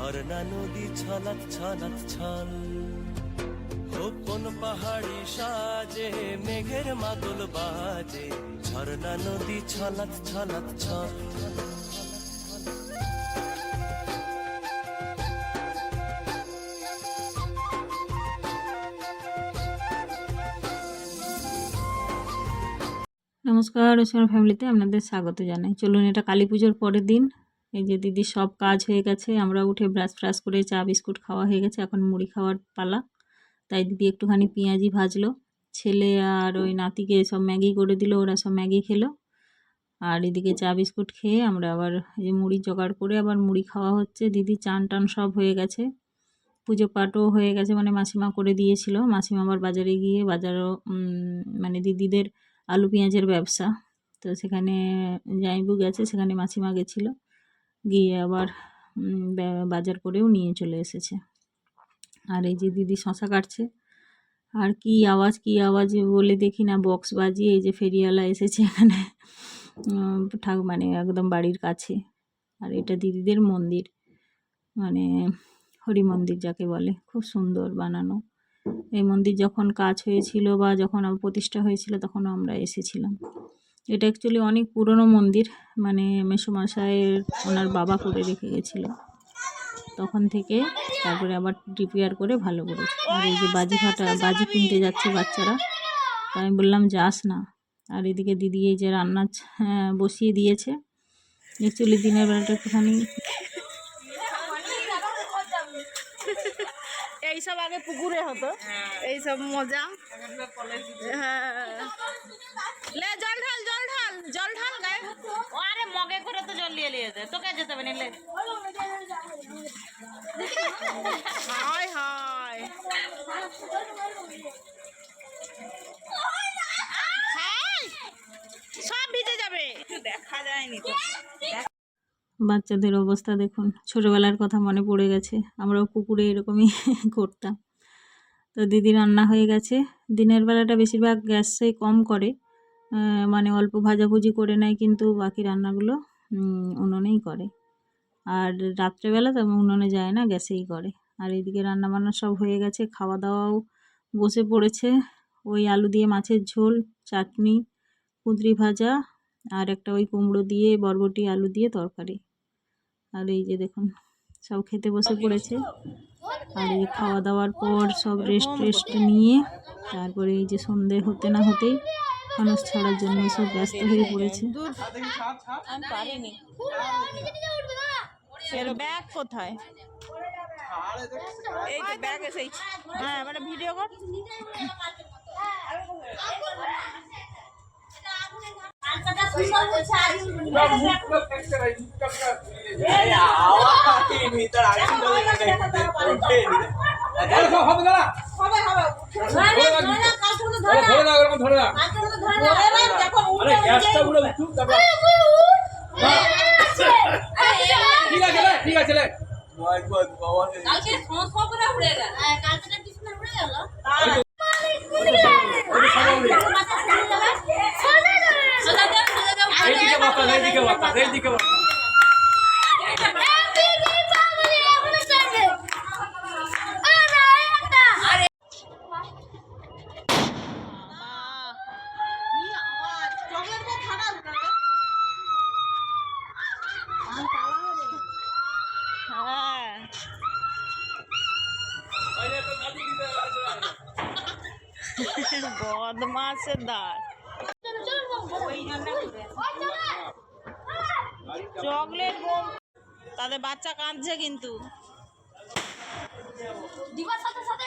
ঝর্ণা নদী ছলাৎ ছলাৎ ছল। কোন পাহাড়ি সাজে, মেঘের মাদল বাজে। ঝর্ণা নদী ছলাৎ ছলাৎ ছল। নমস্কার ফ্যামিলিতে আপনাদের স্বাগত জানাই। চলুন, এটা কালী পুজোর পরের দিন। এই যে দিদির সব কাজ হয়ে গেছে আমরা উঠে ব্রাশ ফ্রাশ করে চা বিস্কুট খাওয়া হয়ে গেছে, এখন মুড়ি খাওয়ার পালা। তাই দিদি একটুখানি পেঁয়াজি ভাজলো। ছেলে আর ওই নাতিকে সব ম্যাগি করে দিল, ওরা সব ম্যাগি খেলো। আর এদিকে চা বিস্কুট খেয়ে আমরা আবার এই মুড়ি জোগাড় করে আবার মুড়ি খাওয়া হচ্ছে। দিদি চান টান সব হয়ে গেছে। পুজো পাঠও হয়ে গেছে মানে মাসিমা করে দিয়েছিল। মাসিমা আবার বাজারে গিয়ে বাজারও মানে দিদিদের আলু পেঁয়াজের ব্যবসা। তো সেখানে জাইবু গেছে, সেখানে মাসিমা গেছিল। গিয়ে আবার বাজার করেও নিয়ে চলে এসেছে। আর এই যে দিদি শশা কাটছে আর কি আওয়াজ কি আওয়াজ বলে দেখি না বক্স বাজিয়ে এই যে ফেরিওয়ালা এসেছে এখানে। উম, ঠাক মানে একদম বাড়ির কাছে। আর এটা দিদিদের মন্দির মানে হরি মন্দির যাকে বলে খুব সুন্দর বানানো। এই মন্দির যখন কাজ হয়েছিল বা যখন প্রতিষ্ঠা হয়েছিল তখন আমরা এসেছিলাম। এটা অ্যাকচুয়ালি অনেক পুরনো মন্দির। মানে মেসোমশাইয়ের ওনার বাবা করে রেখে গেছিল। তখন থেকে তারপরে আবার রিপেয়ার করে ভালো করেছে আর এই যে বাজি ফাটা বাজি কিনতে যাচ্ছে বাচ্চারা তো আমি বললাম যাস না। আর এদিকে দিদি এই যে রান্না হ্যাঁ, বসিয়ে দিয়েছে। অ্যাকচুয়ালি দিনের বেলাটা একটুখানি এইসব আগে পুকুরে হতো। এইসব মজা। হ্যাঁ। জল জল ঢাল গায়ে ও আরে মগে করে তো জল নিয়ে তোকে যেতে হবে নিলে। হায় হায়। হায়! সব ভিজে যাবে। দেখা যায়নি তো। বাচ্চাদের অবস্থা দেখুন ছোটোবেলার কথা মনে পড়ে গেছে। আমরাও পুকুরে এরকমই করতাম। তো দিদি রান্না হয়ে গেছে। দিনের বেলাটা বেশিরভাগ গ্যাসে কম করে। মানে অল্প ভাজাভুজি করে নেয় কিন্তু বাকি রান্নাগুলো উনুনেই করে। আর রাত্রেবেলা তো উনুনে যায় না, গ্যাসেই করে। আর এইদিকে রান্না বান্না সব হয়ে গেছে খাওয়া দাওয়াও বসে পড়েছে। ওই আলু দিয়ে মাছের ঝোল, চাটনি, কুঁদরি ভাজা, আর একটা ওই কুমড়ো দিয়ে, বরবটি আলু দিয়ে তরকারি। আর এই যে দেখুন, সব খেতে বসে পড়েছে। আর এই খাওয়া দাওয়ার পর সব রেস্ট রেস্ট নিয়ে, তারপরে এই যে সন্ধে হতে না হতেই মানুষ ছাড়ার জন্য সব ব্যস্ত হয়ে পড়েছে আমি ব্যাগ কোথায় এই তো ব্যাগ এসেছে হ্যাঁ মানে ভিডিও কর আরে গ্যাসটা উড়ে উঠুক তারপর ঠিক আছে ঠিক আছে লে। কালকে সমস্যা করে উড়ে গেল। হ্যাঁ কালকে সুন্দর উড়ে গেল। জোরদার। চকলেট তাদের বাচ্চা কাঁদছে কিন্তু। সাথে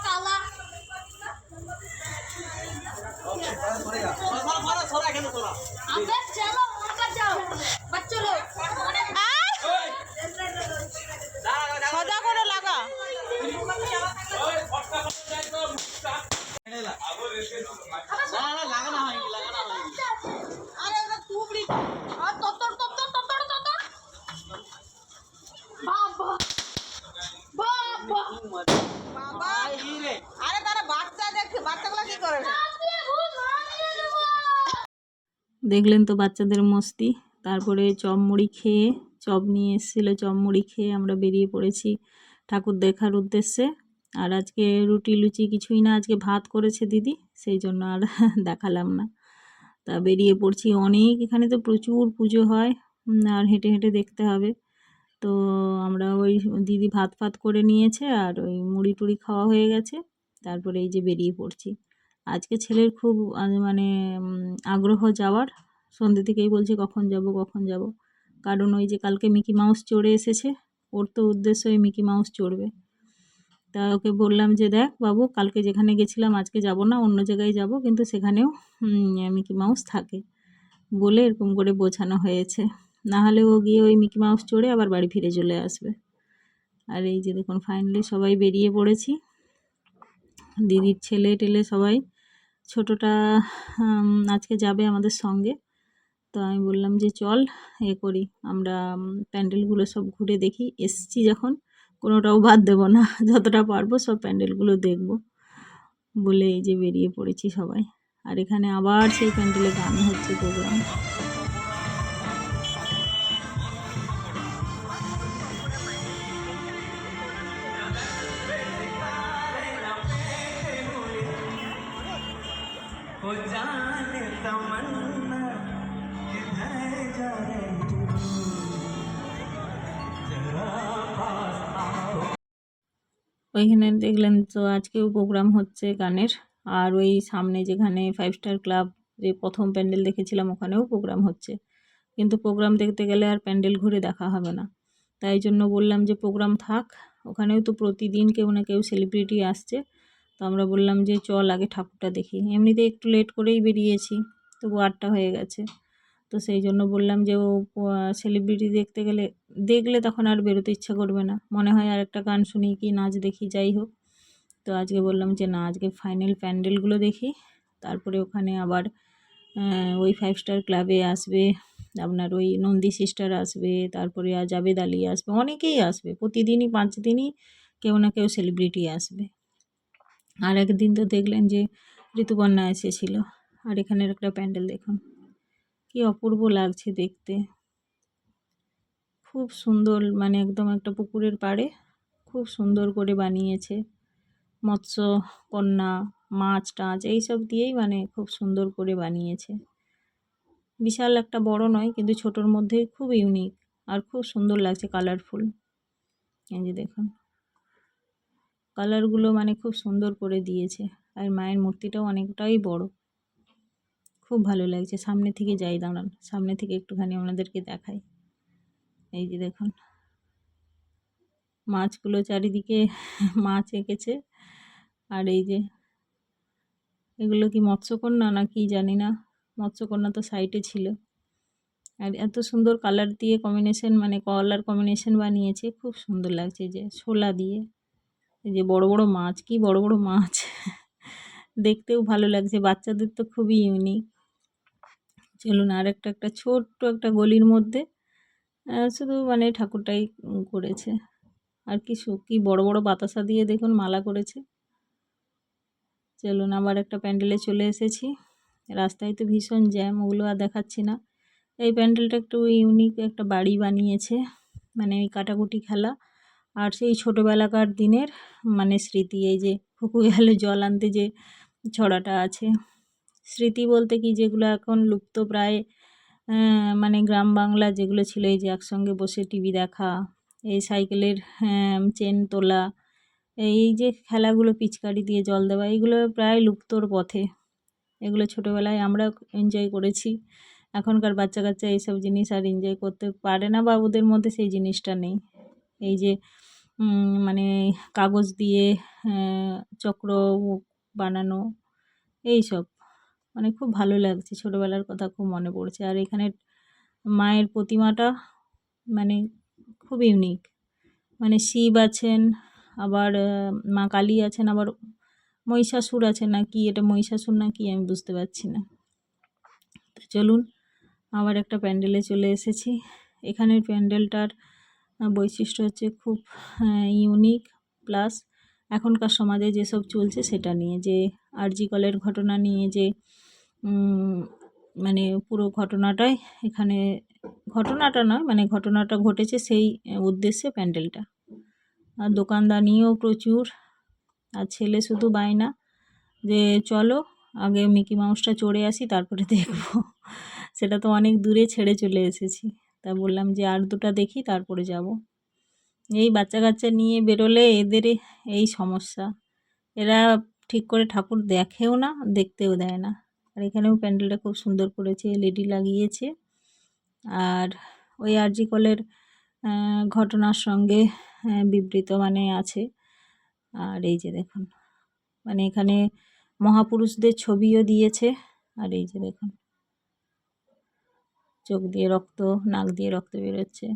দেখলেন তো বাচ্চাদের মস্তি। তারপরে চপমুড়ি খেয়ে চপ নিয়ে এসেছিল। চপমুড়ি খেয়ে আমরা বেরিয়ে পড়েছি ঠাকুর দেখার উদ্দেশ্যে। আর আজকে রুটি লুচি কিছুই না আজকে ভাত করেছে দিদি সেই জন্য আর দেখালাম না। তা বেরিয়ে পড়ছি অনেক। এখানে তো প্রচুর পুজো হয়। আর হেঁটে হেঁটে দেখতে হবে। তো আমরা ওই দিদি ভাত ফাত করে নিয়েছে আর ওই মুড়ি টুড়ি খাওয়া হয়ে গেছে। তারপরে এই যে বেরিয়ে পড়ছি। আজকে ছেলের খুব মানে আগ্রহ যাওয়ার। সন্ধ্যে থেকেই বলছে কখন যাব কখন যাব। কারণ ওই যে কালকে মিকি মাউস চড়ে এসেছে। ওর তো উদ্দেশ্য ওই মিকি মাউস চড়বে। তা ওকে বললাম যে দেখ বাবু, কালকে যেখানে গেছিলাম আজকে যাব না, অন্য জায়গায় যাব। কিন্তু সেখানেও মিকি মাউস থাকে। বলে এরকম করে বোঝানো হয়েছে। না হলে ও গিয়ে ওই মিকি মাউস চড়ে আবার বাড়ি ফিরে চলে আসবে। আর এই যে দেখুন ফাইনালি সবাই বেরিয়ে পড়েছি। দিদির ছেলে টেলে সবাই, ছোটোটা আজকে যাবে আমাদের সঙ্গে। তো আমি বললাম যে চল, এ করি। আমরা প্যান্ডেলগুলো সব ঘুরে দেখি। এসছি যখন, কোনোটাও বাদ দেবো না। যতটা পারব সব প্যান্ডেলগুলো দেখব। বলে এই যে বেরিয়ে পড়েছি সবাই। আর এখানে আবার সেই প্যান্ডেলে গান হচ্ছে প্রোগ্রাম ওইখানে দেখলেন তো আজকেও প্রোগ্রাম হচ্ছে গানের। আর ওই সামনে যেখানে ফাইভ স্টার ক্লাব যে প্রথম প্যান্ডেল দেখেছিলাম, ওখানেও প্রোগ্রাম হচ্ছে। কিন্তু প্রোগ্রাম দেখতে গেলে আর প্যান্ডেল ঘুরে দেখা হবে না। তাই জন্য বললাম যে প্রোগ্রাম থাক, ওখানেও তো প্রতিদিন কেউ না কেউ সেলিব্রিটি আসছে। তো আমরা বললাম যে চল আগে ঠাকুরটা দেখি। এমনিতে একটু লেট করেই বেরিয়েছি। তবু আটটা হয়ে গেছে। তো সেই জন্য বললাম যে, ও সেলিব্রিটি দেখতে গেলে, দেখলে তখন আর বেরোতে ইচ্ছা করবে না। মনে হয় আর একটা গান শুনি কি নাচ দেখি, যাই হোক। তো আজকে বললাম যে, না, আজকে ফাইনাল প্যান্ডেলগুলো দেখি। তারপরে ওখানে আবার ওই ফাইভ স্টার ক্লাবে আসবে, আপনার ওই নন্দী সিস্টার আসবে, তারপরে আর জাবেদ আলী আসবে, অনেকেই আসবে। প্রতিদিনই, পাঁচ দিনই কেউ না কেউ সেলিব্রিটি আসবে। আর একদিন তো দেখলেন যে, ঋতুপর্ণা এসেছিল। আর এখানের একটা প্যান্ডেল দেখুন। কি অপূর্ব লাগছে দেখতে। খুব সুন্দর মানে একদম একটা পুকুরের পাড়ে খুব সুন্দর করে বানিয়েছে। মৎস্য, কন্যা, মাছ, টাছ এইসব দিয়েই মানে খুব সুন্দর করে বানিয়েছে। বিশাল একটা বড় নয়, কিন্তু ছোটোর মধ্যে খুব ইউনিক আর খুব সুন্দর লাগছে কালারফুল এই যে দেখুন। কালারগুলো মানে খুব সুন্দর করে দিয়েছে। আর মায়ের মূর্তিটাও অনেকটাই বড়। খুব ভালো লাগছে। সামনে থেকে যাই, দাঁড়ান। সামনে থেকে একটুখানি আপনাদেরকে দেখাই। এই যে দেখুন, মাছগুলো চারিদিকে মাছ এঁকেছে। আর এই যে, এগুলো কি মৎস্যকন্যা না কি জানি না? মৎস্যকন্যা তো সাইডে ছিল। আর এত সুন্দর কালার দিয়ে কম্বিনেশন মানে কলার কম্বিনেশন বানিয়েছে। খুব সুন্দর লাগছে যে শোলা দিয়ে। এই যে বড় বড় মাছ, কি বড় বড় মাছ। দেখতেও ভালো লাগছে। বাচ্চাদের তো খুবই ইউনিক চলুন আর একটা একটা ছোট্ট একটা গলির মধ্যে শুধু মানে ঠাকুরটাই করেছে। আর কি সু- কি বড় বড় বাতাসা দিয়ে দেখুন মালা করেছে। চলুন আবার একটা প্যান্ডেলে চলে এসেছি। রাস্তায় তো ভীষণ জ্যাম, ওগুলো আর দেখাচ্ছি না। এই প্যান্ডেলটা একটু ইউনিক একটা বাড়ি বানিয়েছে মানে ওই কাটাকুটি খেলা। আর সেই ছোটোবেলাকার দিনের মানে স্মৃতি, এই যে ফুকু গেলে জল আনতে যে ছড়াটা আছে। স্মৃতি বলতে কি? যেগুলো এখন লুপ্ত প্রায় মানে গ্রাম বাংলা যেগুলো ছিল এই যে একসঙ্গে বসে টিভি দেখা এই সাইকেলের চেন তোলা এই যে খেলাগুলো পিচকারি দিয়ে জল দেওয়া এইগুলো প্রায় লুপ্তর পথে। এগুলো ছোটোবেলায় আমরা এনজয় করেছি। এখনকার বাচ্চা কাচ্চা এইসব জিনিস আর এনজয় করতে পারে না বা ওদের মধ্যে সেই জিনিসটা নেই। এই যে মানে কাগজ দিয়ে আহ, চক্র বানানো এই সব মানে খুব ভালো লাগছে। ছোটোবেলার কথা খুব মনে পড়ছে। আর এখানে মায়ের প্রতিমাটা মানে খুব ইউনিক মানে শিব আছেন, আবার মা কালী আছেন, আবার মহিষাসুর আছে না কি এটা মহিষাসুর না কি আমি বুঝতে পারছি না। তো চলুন, আবার একটা প্যান্ডেলে চলে এসেছি। এখানের প্যান্ডেলটার বৈশিষ্ট্য হচ্ছে খুব ইউনিক প্লাস এখনকার সমাজে যেসব চলছে সেটা নিয়ে যে আরজি কলের ঘটনা নিয়ে যে মানে পুরো ঘটনাটাই এখানে, ঘটনাটা নয় মানে ঘটনাটা ঘটেছে সেই উদ্দেশ্যে প্যান্ডেলটা। আর দোকানদানিও প্রচুর, আর ছেলে শুধু বায়না, যে চলো, আগে মিকি মাউসটা চড়ে আসি, তারপরে দেখব। সেটা তো অনেক দূরে ছেড়ে চলে এসেছি। তা বললাম যে, আর দুটা দেখি, তারপরে যাব। এই বাচ্চা কাচ্চা নিয়ে বেরোলে এদের এই সমস্যা। এরা ঠিক করে ঠাকুর দেখেও না, দেখতেও দেয় না। আর এখানেও প্যান্ডেলটা খুব সুন্দর করেছে এলইডি লাগিয়েছে। আর ওই আরজি কলের ঘটনার সঙ্গে বিবৃত মানে আছে। আর এই যে দেখুন মানে এখানে মহাপুরুষদের ছবিও দিয়েছে। আর এই যে দেখুন, চোখ দিয়ে রক্ত, নাক দিয়ে রক্ত বেরোচ্ছে।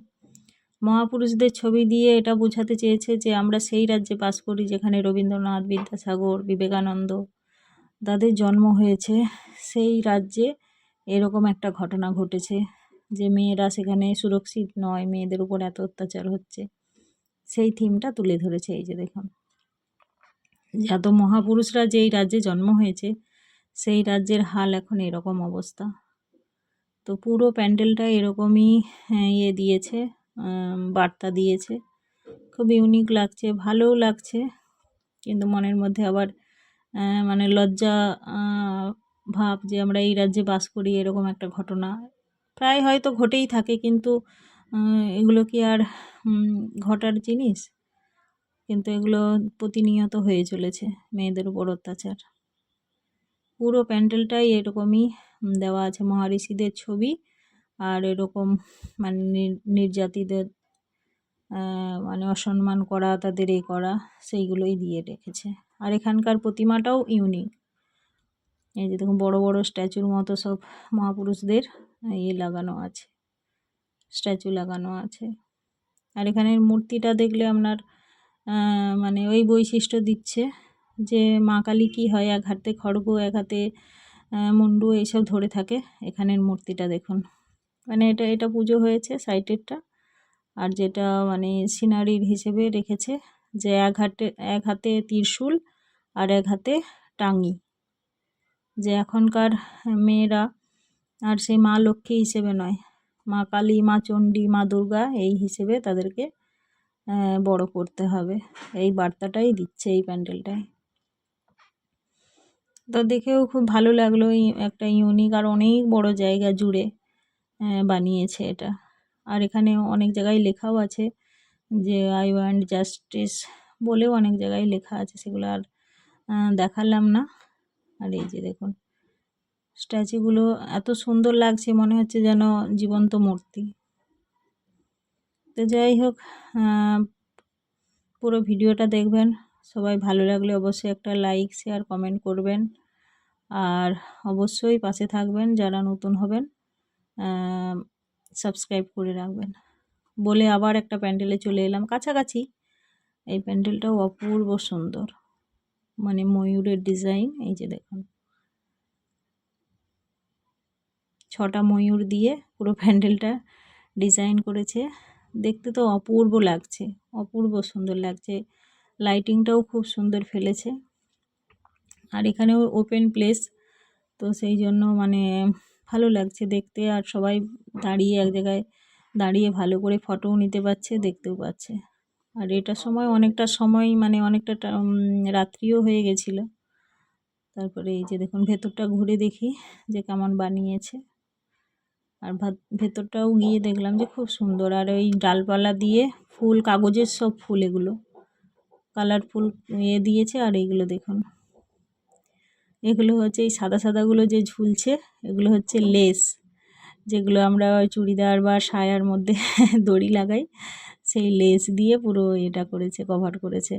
মহাপুরুষদের ছবি দিয়ে এটা বোঝাতে চেয়েছে যে আমরা সেই রাজ্যে বাস করি যেখানে রবীন্দ্রনাথ বিদ্যাসাগর বিবেকানন্দ তাদের জন্ম হয়েছে। সেই রাজ্যে এরকম একটা ঘটনা ঘটেছে যে মেয়েরা সেখানে সুরক্ষিত নয় মেয়েদের উপর এত অত্যাচার হচ্ছে। সেই থিমটা তুলে ধরেছে এই যে দেখুন। এত মহাপুরুষরা যেই রাজ্যে জন্ম হয়েছে সেই রাজ্যের হাল এখন এরকম অবস্থা। তো পুরো প্যান্ডেলটা এরকমই হ্যাঁ, ইয়ে দিয়েছে। বার্তা দিয়েছে। খুব ইউনিক লাগছে, ভালোও লাগছে, কিন্তু মনের মধ্যে আবার মানে লজ্জা ভাব যে আমরা এই রাজ্যে বাস করি, এরকম একটা ঘটনা। প্রায় হয়তো ঘটেই থাকে, কিন্তু এগুলো কি আর ঘটার জিনিস? কিন্তু এগুলো প্রতিনিয়ত হয়ে চলেছে, মেয়েদের উপর অত্যাচার। পুরো প্যান্ডেলটাই এরকমই দেওয়া আছে মহারিষিদের ছবি। আর এরকম মানে নির- নির্যাতিতদের মানে অসম্মান করা, তাদের এ করা, সেইগুলোই দিয়ে রেখেছে। আর এখানকার প্রতিমাটাও ইউনিক এই যে দেখুন, বড়ো বড়ো স্ট্যাচুর মতো সব মহাপুরুষদের ইয়ে লাগানো আছে। স্ট্যাচু লাগানো আছে। আর এখানের মূর্তিটা দেখলে আপনার মানে ওই বৈশিষ্ট্য দিচ্ছে যে মা কালী কী হয়, এক হাতে খড়গ, এক হাতে মুন্ডু, এইসব ধরে থাকে। এখানের মূর্তিটা দেখুন। মানে এটা এটা পুজো হয়েছে সাইটেরটা। আর যেটা মানে সিনারির হিসেবে রেখেছে যে এক হাতে এক হাতে ত্রিশূল আর এক হাতে টাঙ্গি। যে এখনকার মেয়েরা আর সেই মা লক্ষ্মী হিসেবে নয়, মা কালী, মা চণ্ডী, মা দুর্গা এই হিসেবে তাদেরকে বড় করতে হবে। এই বার্তাটাই দিচ্ছে এই প্যান্ডেলটায় তো দেখেও খুব ভালো লাগল একটা ইউনিক আর অনেক বড় জায়গা জুড়ে। বানিয়েছে এটা। আর এখানে অনেক জায়গায় লেখাও আছে যে আই ওয়ান্ট জাস্টিস বলেও অনেক জায়গায় লেখা আছে সেগুলো। আর দেখালাম না। আর এই যে দেখুন স্ট্যাচুগুলো এত সুন্দর লাগছে, মনে হচ্ছে যেন জীবন্ত মূর্তি। তো যাই হোক পুরো ভিডিওটা দেখবেন। সবাই ভালো লাগলে অবশ্যই একটা লাইক শেয়ার কমেন্ট করবেন। আর অবশ্যই পাশে থাকবেন যারা নতুন হবেন। সাবস্ক্রাইব করে রাখবেন। বলে আবার একটা প্যান্ডেলে চলে এলাম। কাছাকাছি। এই প্যান্ডেলটাও অপূর্ব সুন্দর। মানে ময়ূরের ডিজাইন এই যে দেখুন। ছটা ময়ূর দিয়ে পুরো প্যান্ডেলটা ডিজাইন করেছে। দেখতে তো অপূর্ব লাগছে। অপূর্ব সুন্দর লাগছে। লাইটিংটাও খুব সুন্দর ফেলেছে। আর এখানেও ওপেন প্লেস তো সেই জন্য মানে ভালো লাগছে দেখতে আর সবাই দাঁড়িয়ে এক জায়গায় দাঁড়িয়ে ভালো করে ফটোও নিতে পারছে, দেখতেও পাচ্ছে। আর এটার সময় অনেকটা সময় মানে অনেকটা রাত্রিও হয়ে গেছিল। তারপরে এই যে দেখুন ভেতরটা ঘুরে দেখি যে কেমন বানিয়েছে। আর ভাত- ভেতরটাও গিয়ে দেখলাম যে খুব সুন্দর। আর ওই ডালপালা দিয়ে ফুল, কাগজের সব ফুল এগুলো। কালারফুল ইয়ে দিয়েছে আর এইগুলো দেখুন। এগুলো হচ্ছে এই সাদা সাদাগুলো যে ঝুলছে, এগুলো হচ্ছে লেস, যেগুলো আমরা চুড়িদার বা সায়ার মধ্যে দড়ি লাগাই, সেই লেস দিয়ে পুরো এটা করেছে কভার করেছে।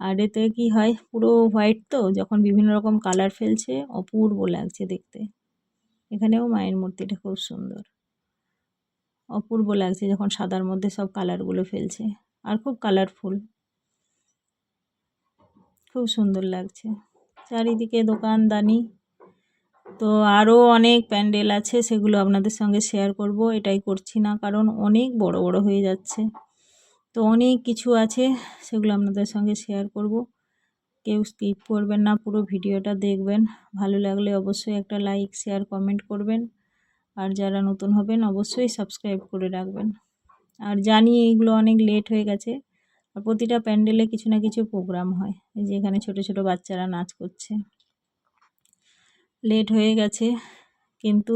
আর এতে কি হয়, পুরো হোয়াইট তো, যখন বিভিন্ন রকম কালার ফেলছে, অপূর্ব লাগছে দেখতে। এখানেও মায়ের মূর্তিটা খুব সুন্দর। অপূর্ব লাগছে যখন সাদার মধ্যে সব কালারগুলো ফেলছে। আর খুব কালারফুল খুব সুন্দর লাগছে। চারিদিকে দোকানদানি। তো আরও অনেক প্যান্ডেল আছে, সেগুলো আপনাদের সঙ্গে শেয়ার করব। এটাই করছি না, কারণ অনেক বড় বড় হয়ে যাচ্ছে। তো অনেক কিছু আছে, সেগুলো আপনাদের সঙ্গে শেয়ার করব। কেউ স্কিপ করবেন না, পুরো ভিডিওটা দেখবেন। ভালো লাগলে অবশ্যই একটা লাইক শেয়ার কমেন্ট করবেন। আর যারা নতুন হবেন, অবশ্যই সাবস্ক্রাইব করে রাখবেন। আর জানি এইগুলো অনেক লেট হয়ে গেছে। আর প্রতিটা প্যান্ডেলে কিছু না কিছু প্রোগ্রাম হয়। এই যে এখানে ছোট ছোট বাচ্চারা নাচ করছে। লেট হয়ে গেছে, কিন্তু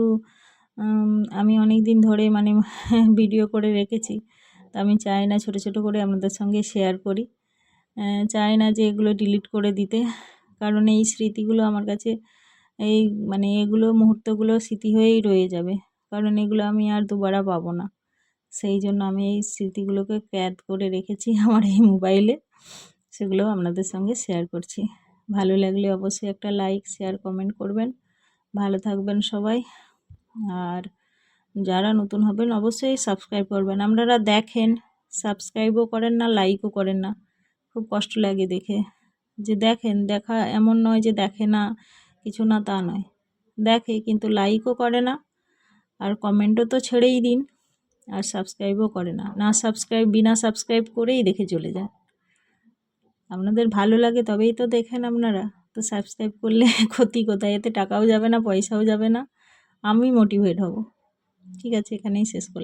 আমি অনেক দিন ধরে মানে ভিডিও করে রেখেছি। তা আমি চাই না ছোট ছোট করে আপনাদের সঙ্গে শেয়ার করি। চাই না যে এগুলো ডিলিট করে দিতে। কারণ এই স্মৃতিগুলো আমার কাছে, এই মানে এগুলো মুহূর্তগুলো স্মৃতি হয়েই রয়ে যাবে। কারণ এগুলো আমি আর দুবারা পাবো না। সেই জন্য আমি এই স্মৃতিগুলোকে ক্যাদ করে রেখেছি আমার এই মোবাইলে। সেগুলো আপনাদের সঙ্গে শেয়ার করছি। ভালো লাগলে অবশ্যই একটা লাইক শেয়ার কমেন্ট করবেন। ভালো থাকবেন সবাই। আর যারা নতুন হবেন অবশ্যই সাবস্ক্রাইব করবেন। আপনারা দেখেন সাবস্ক্রাইবও করেন না লাইকও করেন না। খুব কষ্ট লাগে দেখে। যে দেখেন, দেখা এমন নয় যে দেখে না, কিছু না তা নয়। দেখে কিন্তু লাইকও করে না। আর কমেন্টও তো ছেড়েই দিন। আর সাবস্ক্রাইবও করে না। না সাবস্ক্রাইব, বিনা সাবস্ক্রাইব করেই দেখে চলে যায়। আপনাদের ভালো লাগে তবেই তো দেখেন আপনারা। তো সাবস্ক্রাইব করলে ক্ষতি কোথায়? এতে টাকাও যাবে না, পয়সাও যাবে না। আমি মোটিভেট হব। ঠিক আছে, এখানেই শেষ করলাম।